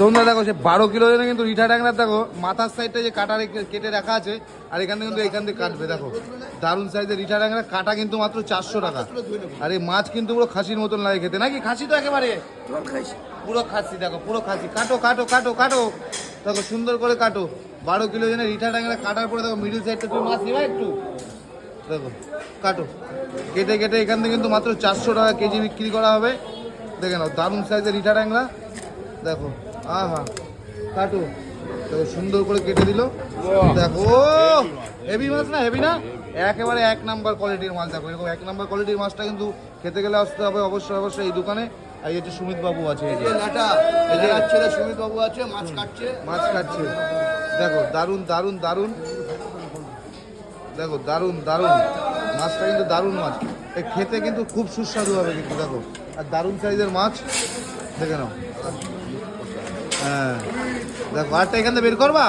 তোমরা দেখো সে বারো কিলো জন্য কিন্তু রিঠা ট্যাংরা দেখো মাথার সাইডটা যে কাটা কেটে রাখা আছে আর এখানে কিন্তু এখান থেকে কাটবে দেখো। দারুণ সাইজের রিঠা ট্যাংরা কাটা কিন্তু মাত্র চারশো টাকা। আর এই মাছ কিন্তু পুরো খাসির মতন লাগে খেতে। নাকি খাসি তো একেবারে? পুরো খাসি। দেখো পুরো খাসি। কাটো কাটো কাটো কাটো। দেখো সুন্দর করে কাটো। বারো কিলো জন্য রিঠা ট্যাংরা কাটার পরে দেখো মিডিল সাইডটা তুমি মাছ নিবা একটু? দেখো কাটো। কেটে কেটে এখান থেকে কিন্তু মাত্র চারশো টাকা কেজি বিক্রি করা হবে। দেখে নাও দারুণ সাইজের রিঠা ট্যাংরা। দেখো। আহা কাটো। দেখো সুন্দর করে কেটে দিল। দেখো হেভি মাছ না হেভি না? একেবারে এক নাম্বার কোয়ালিটির মাছ। দেখো এরকম এক নাম্বার কোয়ালিটির মাছটা কিন্তু খেতে গেলে আসতে হবে অবশ্যই অবশ্যই এই দোকানে। আর এই হচ্ছে সুমিত বাবু আছে এই যে। লাটা এই যে ছেলে সুমিত বাবু আছে মাছ কাটছে। মাছ কাটছে। দেখো দারুণ দারুণ দারুণ। দেখো দারুণ দারুণ। মাছটা কিন্তু দারুণ মাছ। এ খেতে কিন্তু খুব সুস্বাদু হবে কিন্তু দেখো। আর দারুণ সাইজের মাছ। দেখে নাও। হ্যাঁ। দেখো আরটা এখান থেকে বের করবা?